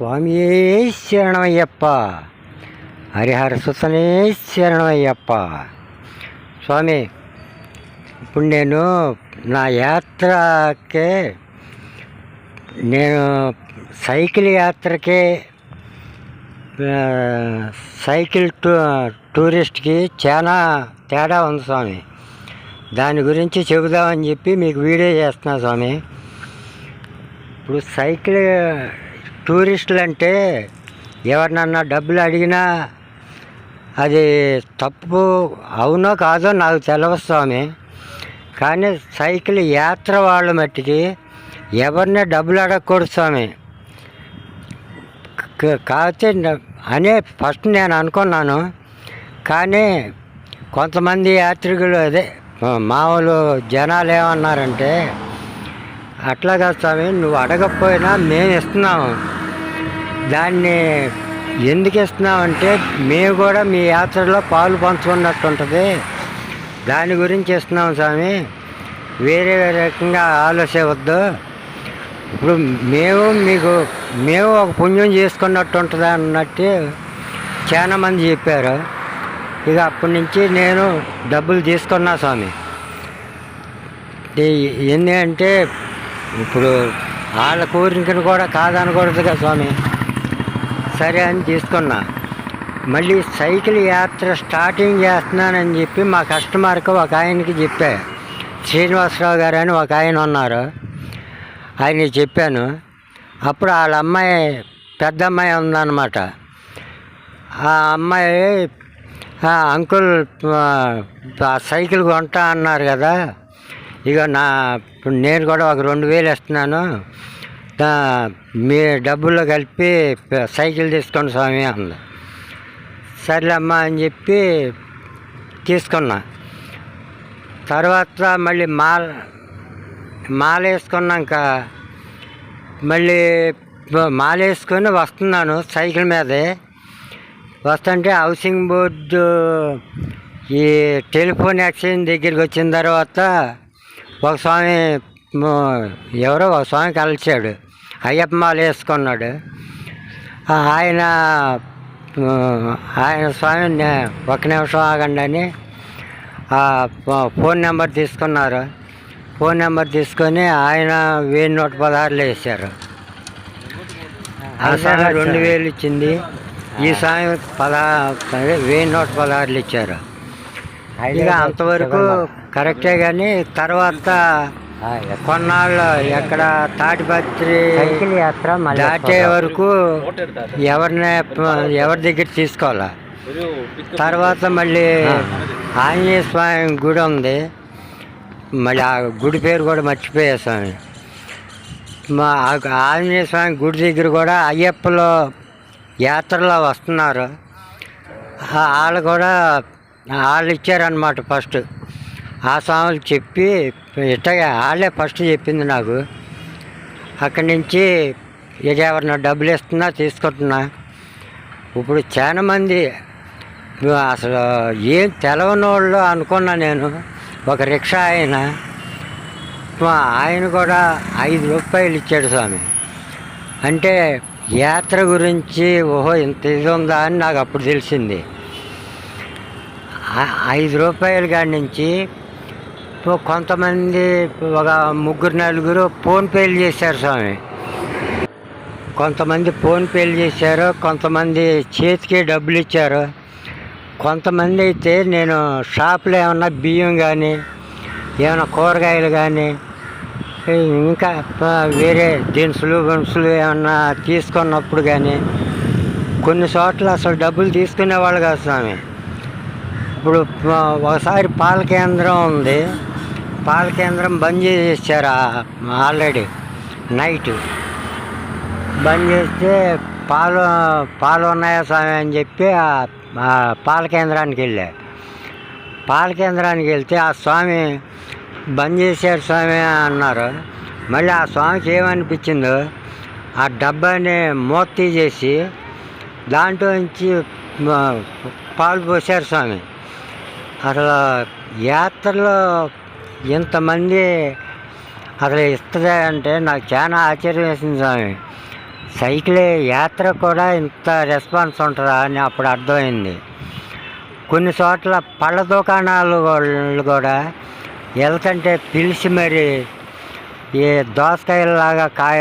స్వామియే శరణమయ్యప్ప. హరిహర సుతనే శరణమయ్యప్ప. స్వామి ఇప్పుడు నేను నా యాత్రకే నేను సైకిల్ యాత్రకే సైకిల్ టూ టూరిస్ట్కి చాలా తేడా ఉంది స్వామి. దాని గురించి చెబుదామని చెప్పి మీకు వీడియో చేస్తున్నా స్వామి. ఇప్పుడు సైకిల్ టూరిస్టులు అంటే ఎవరినన్నా డబ్బులు అడిగినా అది తప్పు అవునో కాదో నాకు తెలవ స్వామి. కానీ సైకిల్ యాత్ర వాళ్ళ మట్టికి ఎవరిని డబ్బులు అడగకూడదు స్వామి. కాకపోతే అనే ఫస్ట్ నేను అనుకున్నాను. కానీ కొంతమంది యాత్రికులు అదే మామూలు జనాలు ఏమన్నారంటే అట్లా కాదు స్వామి నువ్వు అడగకపోయినా మేము ఇస్తున్నాము దాన్ని ఎందుకు ఇస్తున్నామంటే మేము కూడా మీ యాత్రలో పాలు పంచుకున్నట్టు ఉంటుంది దాని గురించి ఇస్తున్నాం స్వామి. వేరే వేరే రకంగా ఆలోచించవద్దు ఇప్పుడు మేము మీకు మేము ఒక పుణ్యం చేసుకున్నట్టు ఉంటుంది అన్నట్టు చాలా మంది చెప్పారు. ఇక అప్పటి నుంచి నేను డబ్బులు తీసుకున్నా స్వామి. ఎందుకంటే ఇప్పుడు వాళ్ళ కోరికను కూడా కాదనకూడదు కదా స్వామి. సరే అని తీసుకున్నా. మళ్ళీ సైకిల్ యాత్ర స్టార్టింగ్ చేస్తున్నానని చెప్పి మా కస్టమర్కి ఒక ఆయనకి చెప్పా. శ్రీనివాసరావు గారు అని ఒక ఆయన ఉన్నారు. ఆయన చెప్పాను. అప్పుడు వాళ్ళ అమ్మాయి పెద్ద అమ్మాయి ఉందన్నమాట. ఆ అమ్మాయి అంకుల్ ఆ, సైకిల్ కొంటా అన్నారు కదా. ఇక నా నేను కూడా ఒక రెండు వేలు ఇస్తున్నాను. మీ డబ్బుల్లో కలిపి సైకిల్ తీసుకోండి స్వామి అంది సర్లేమ్మా అని చెప్పి తీసుకున్నా. తర్వాత మళ్ళీ మాల మాల వేసుకున్నాక మళ్ళీ మాల వేసుకొని వస్తున్నాను సైకిల్ మీదే. వస్తుంటే హౌసింగ్ బోర్డు ఈ టెలిఫోన్ ఎక్స్చేంజ్ దగ్గరికి వచ్చిన తర్వాత ఒక స్వామి ఎవరో ఒక స్వామి కలిసాడు అయ్యప్పమాలు వేసుకున్నాడు. ఆయన ఆయన స్వామి నే- ఒక నిమిషం ఆగండి అని ఆ ఫోన్ నెంబర్ తీసుకున్నారు. ఫోన్ నెంబర్ తీసుకొని ఆయన వెయ్యి నూట పదహారులు వేశారు. ఆ స్వామి రెండు వేలు ఇచ్చింది. ఈ స్వామి పదా అదే వెయ్యి నూట పదహారులు ఇచ్చారు. ఇక అంతవరకు కరెక్టే కానీ తర్వాత కొన్నాళ్ళు ఎక్కడ తాటిపత్రి సైకిల్ యాత్ర దాటే వరకు ఎవరిని ఎవరి దగ్గర తీసుకోవాలా? తర్వాత మళ్ళీ ఆంజనేయ స్వామి గుడి ఉంది. మళ్ళీ ఆ గుడి పేరు కూడా మర్చిపోయా స్వామి. మా ఆంజనేయ స్వామి గుడి దగ్గర కూడా అయ్యప్పలో యాత్రలో వస్తున్నారు. వాళ్ళు కూడా వాళ్ళు ఇచ్చారనమాట ఫస్ట్. ఆ స్వాములు చెప్పి ఇట్టగా వాళ్ళే ఫస్ట్ చెప్పింది నాకు. అక్కడి నుంచి ఇక ఎవరిన డబ్బులు ఇస్తున్నా తీసుకుంటున్నా ఇప్పుడు చాలా మంది అసలు ఏం తెలవని వాళ్ళు అనుకున్నా నేను. ఒక రిక్షా ఆయన ఆయన కూడా ఐదు రూపాయలు ఇచ్చాడు స్వామి. అంటే యాత్ర గురించి ఓహో ఇంత ఇది ఉందా అని నాకు అప్పుడు తెలిసింది. ఐదు రూపాయల కాడి నుంచి కొంతమంది ఒక ముగ్గురు నలుగురు ఫోన్పేలు చేశారు స్వామి. కొంతమంది ఫోన్పేలు చేశారు కొంతమంది చేతికి డబ్బులు ఇచ్చారు. కొంతమంది అయితే నేను షాప్లో ఏమన్నా బియ్యం కానీ ఏమైనా కూరగాయలు కానీ ఇంకా వేరే దినుసులు గనుసులు ఏమన్నా తీసుకున్నప్పుడు కానీ కొన్ని చోట్ల అసలు డబ్బులు తీసుకునేవాళ్ళు కాదు స్వామి. ఇప్పుడు ఒకసారి పాల కేంద్రం ఉంది. పాల కేంద్రం బంద్ చేసేసారు? ఆల్రెడీ. నైట్. బంద్ చేస్తే పాలు పాలు ఉన్నాయా స్వామి అని చెప్పి పాల కేంద్రానికి వెళ్ళా. పాల కేంద్రానికి వెళ్తే ఆ స్వామి బంద్ చేశారు స్వామి అన్నారు. మళ్ళీ ఆ స్వామికి ఏమనిపించిందో ఆ డబ్బాని మూత తీసేసి దాంట్లో నుంచి పాలు పోసారు స్వామి. అసలు యాత్రలో ఇంతమంది అసలు ఇస్తుందా అంటే నాకు చాలా ఆశ్చర్యం వేసింది స్వామి. సైకిల్ యాత్ర కూడా ఇంత రెస్పాన్స్ ఉంటుందా అని అప్పుడు అర్థమైంది. కొన్ని చోట్ల పళ్ళ దుకాణాలు వాళ్ళు కూడా వెళ్తుంటే పిలిచి మరి ఈ దోసకాయలాగా కాయ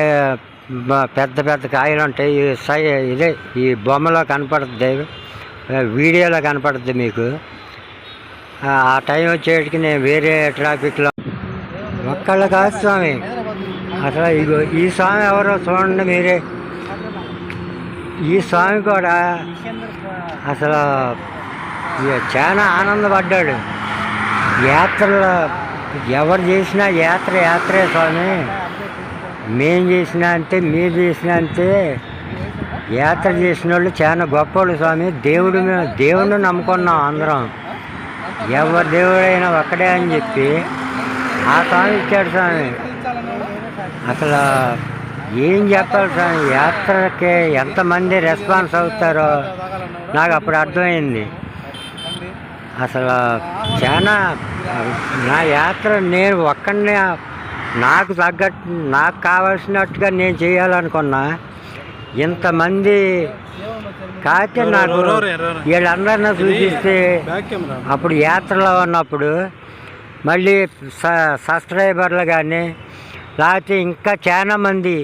పెద్ద పెద్ద కాయలు ఉంటాయి. ఈ సై ఇదే ఈ బొమ్మలో కనపడుతుంది వీడియోలో కనపడుతుంది మీకు. ఆ టైం వచ్చేటికి నేను వేరే ట్రాఫిక్లో. ఒక్కళ్ళు కాదు స్వామి. అసలు ఇగో ఈ స్వామి ఎవరో చూడండి మీరే. ఈ స్వామి కూడా అసలు చాలా ఆనందపడ్డాడు. యాత్రలో ఎవరు చేసినా యాత్ర యాత్రే స్వామి. మేం చేసినా అంతే మీరు చేసినా అంతే. యాత్ర చేసిన వాళ్ళు చాలా గొప్పవాళ్ళు స్వామి. దేవుడు మేము దేవుడిని నమ్ముకున్నాం అందరం. ఎవరి దేవుడైనా ఒక్కడే అని చెప్పి ఆ స్వామి ఇచ్చాడు స్వామి. అసలు ఏం చెప్పాలి స్వామి? యాత్రకి ఎంతమంది రెస్పాన్స్ అవుతారో నాకు అప్పుడు అర్థమైంది. అసలు చాలా నా యాత్ర నేను ఒక్కడినే నాకు తగ్గట్టు నాకు కావాల్సినట్టుగా నేను చేయాలనుకున్నా. ఇంతమంది కాకపోతే నాకు వీళ్ళందరినీ చూపిస్తే అప్పుడు యాత్రలో ఉన్నప్పుడు మళ్ళీ స సబ్స్క్రైబర్లు కానీ లేకపోతే ఇంకా చాలా మంది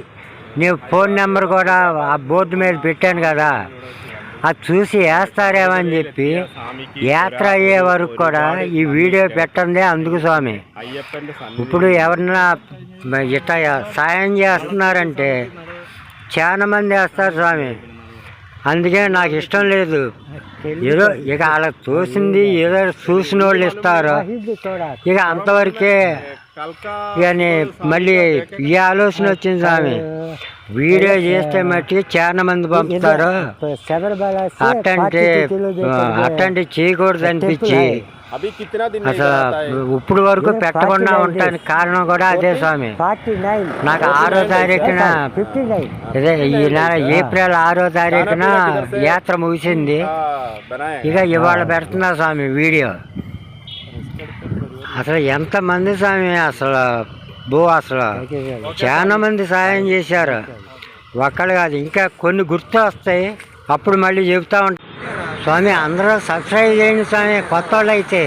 నీ ఫోన్ నెంబర్ కూడా ఆ బోర్డు మీద పెట్టాను కదా అది చూసి వేస్తారేమో అని చెప్పి యాత్ర అయ్యే వరకు కూడా ఈ వీడియో పెట్టండి అందుకు స్వామి. ఇప్పుడు ఎవరన్నా ఇట్లా సాయం చేస్తున్నారంటే చాలా మంది వేస్తారు స్వామి. అందుకే నాకు ఇష్టం లేదు. ఏదో ఇక అలా చూసింది ఏదో చూసిన వాళ్ళు ఇస్తారు. ఇక అంతవరకే కానీ మళ్ళీ ఈ ఆలోచన వచ్చింది స్వామి. వీడియో చేస్తే మట్టి చాలా మంది పంపుతారు. అట్టంటే అట్టంటే చేయకూడదు అనిపించి అసలు ఇప్పుడు వరకు పెట్టకుండా ఉండడానికి కారణం కూడా అదే స్వామి. నాకు ఆరో తారీఖున ఇదే ఈ నెల ఏప్రిల్ ఆరో తారీఖున యాత్ర ముగిసింది. ఇక ఇవాళ పెడుతున్నా స్వామి వీడియో. అసలు ఎంతమంది స్వామి అసలు భూ అసలు చాలా మంది సాయం చేశారు. ఒక్కడు కాదు ఇంకా కొన్ని గుర్తు వస్తాయి అప్పుడు మళ్ళీ చెబుతా ఉంటాం స్వామి అందరూ సబ్స్క్రైబ్ చేయండి స్వామి కొత్త వాళ్ళు అయితే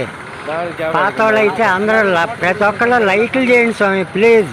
పాత వాళ్ళు అయితే అందరూ ప్రతి ఒక్కళ్ళు లైక్లు చేయండి స్వామి ప్లీజ్.